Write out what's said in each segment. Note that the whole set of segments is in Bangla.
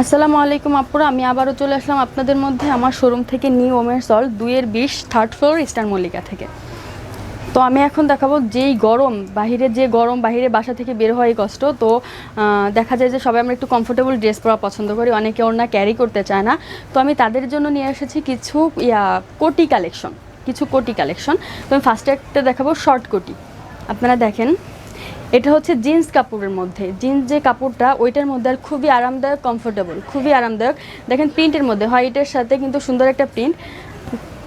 আসসালামু আলাইকুম আপুরা, আমি আবারও চলে আসলাম আপনাদের মধ্যে আমার শোরুম থেকে নিউ ওমের সল দুইয়ের বিশ থার্ড ফ্লোর ইস্টার মল্লিকা থেকে। তো আমি এখন দেখাবো যেই গরম, বাহিরে যে গরম, বাহিরে বাসা থেকে বের হয় কষ্ট। তো দেখা যায় যে সবাই আমরা একটু কমফোর্টেবল ড্রেস পরা পছন্দ করি, অনেকে ওর না ক্যারি করতে চায় না। তো আমি তাদের জন্য নিয়ে এসেছি কিছু, ইয়া, কোটি কালেকশন কিছু কোটি কালেকশন তো আমি ফার্স্টে একটা দেখাবো শর্ট কোটি। আপনারা দেখেন এটা হচ্ছে জিন্স কাপড়ের মধ্যে। জিন্স যে কাপড়টা, ওইটার মধ্যে আর খুবই আরামদায়ক কমফোর্টেবল খুবই আরামদায়ক। দেখেন প্রিন্টের মধ্যে, হোয়াইটের সাথে কিন্তু সুন্দর একটা প্রিন্ট।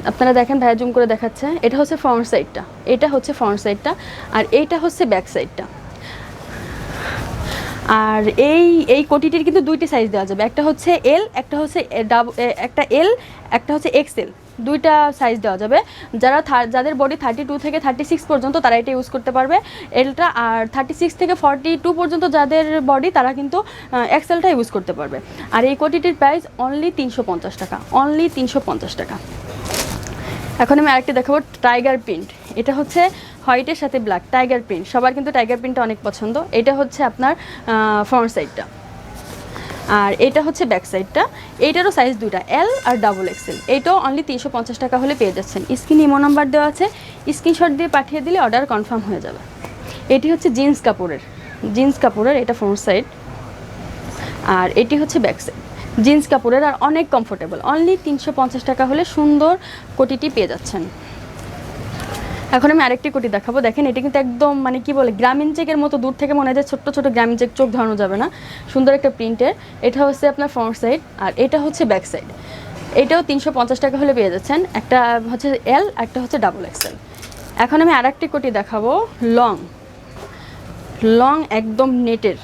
আপনারা দেখেন, ভাইয়া জুম করে দেখাচ্ছে। এটা হচ্ছে ফ্রন্ট সাইডটা এটা হচ্ছে ফ্রন্ট সাইডটা আর এইটা হচ্ছে ব্যাক সাইডটা আর এই এই কোটিটির কিন্তু দুইটি সাইজ দেওয়া যাবে। একটা হচ্ছে এল একটা হচ্ছে ডাব- একটা এল একটা হচ্ছে এক্সেল দুইটা সাইজ দেওয়া যাবে। যারা যাদের বডি থার্টি টু থেকে থার্টি সিক্স পর্যন্ত তারা এটা ইউজ করতে পারবে। এলটা আর থার্টি সিক্স থেকে ফর্টি টু পর্যন্ত যাদের বডি তারা কিন্তু এক্সেলটা ইউজ করতে পারবে। আর এই কোটিটির প্রাইস অনলি তিনশো পঞ্চাশ টাকা। অনলি তিনশো পঞ্চাশ টাকা। এখন আমি আরেকটা দেখাবো টাইগার প্রিন্ট এটা হচ্ছে হোয়াইটের সাথে ব্ল্যাক টাইগার প্রিন্ট সবার কিন্তু টাইগার প্রিন্টটা অনেক পছন্দ। এটা হচ্ছে আপনার ফ্রন্ট সাইডটা আর এটা হচ্ছে ব্যাক সাইডটা এইটারও সাইজ দুইটা এল আর ডাবল এক্সেল এইটাও অনলি তিনশো পঞ্চাশ টাকা হলে পেয়ে যাচ্ছেন। স্ক্রিন ইমো নাম্বার দেওয়া আছে। স্ক্রিনশট দিয়ে পাঠিয়ে দিলে অর্ডার কনফার্ম হয়ে যাবে। এটি হচ্ছে জিন্স কাপড়ের। জিন্স কাপড়ের, এটা ফ্রন্ট সাইড আর এটি হচ্ছে ব্যাক সাইড জিন্স কাপড়ের আর অনেক কমফোর্টেবল অনলি তিনশো পঞ্চাশ টাকা হলে সুন্দর কোটিটি পেয়ে যাচ্ছেন। এখন আমি আরেকটি কোটি দেখাবো। দেখেন, এটা কিন্তু একদম মানে কি বলে, গ্রামীণ চেকের মতো দূর থেকে মনে হয় যে ছোট্ট ছোট গ্রামীণ চেক চোখ ধরানো যাবে না। সুন্দর একটা প্রিন্টের। এটা হচ্ছে আপনার ফ্রন্ট সাইড আর এটা হচ্ছে ব্যাক সাইড এটাও তিনশো পঞ্চাশ টাকা হলে পেয়ে যাচ্ছেন। একটা হচ্ছে এল একটা হচ্ছে ডাবল এক্সেল এখন আমি আরেকটি কোটি দেখাবো লং লং একদম নেটের,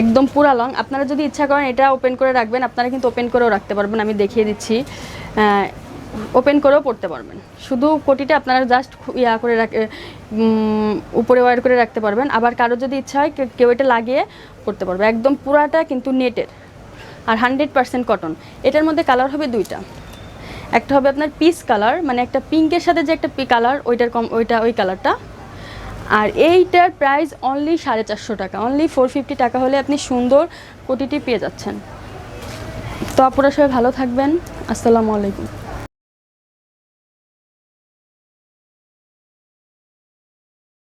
একদম পুরা লং আপনারা যদি ইচ্ছা করেন এটা ওপেন করে রাখবেন, আপনারা কিন্তু ওপেন করেও রাখতে পারবেন। আমি দেখিয়ে দিচ্ছি। ওপেন করেও পড়তে পারবেন। শুধু কোটিটা আপনারা জাস্ট ইয়া করে রাখ উপরে ওয়ার করে রাখতে পারবেন। আবার কারও যদি ইচ্ছা হয় কেউ এটা লাগিয়ে পড়তে পারবে। একদম পুরাটা কিন্তু নেটের আর হান্ড্রেড পার্সেন্ট কটন এটার মধ্যে কালার হবে দুইটা। একটা হবে আপনার পিস কালার মানে একটা পিঙ্কের সাথে যে একটা কালার ওইটার কম ওইটা, ওই কালারটা আর এইটার প্রাইস অনলি সাড়ে চারশো টাকা। অনলি ফোর ফিফটি টাকা হলে আপনি সুন্দর কোটিটি পেয়ে যাচ্ছেন। তো আপনারা সবাই ভালো থাকবেন। আসসালামু আলাইকুম।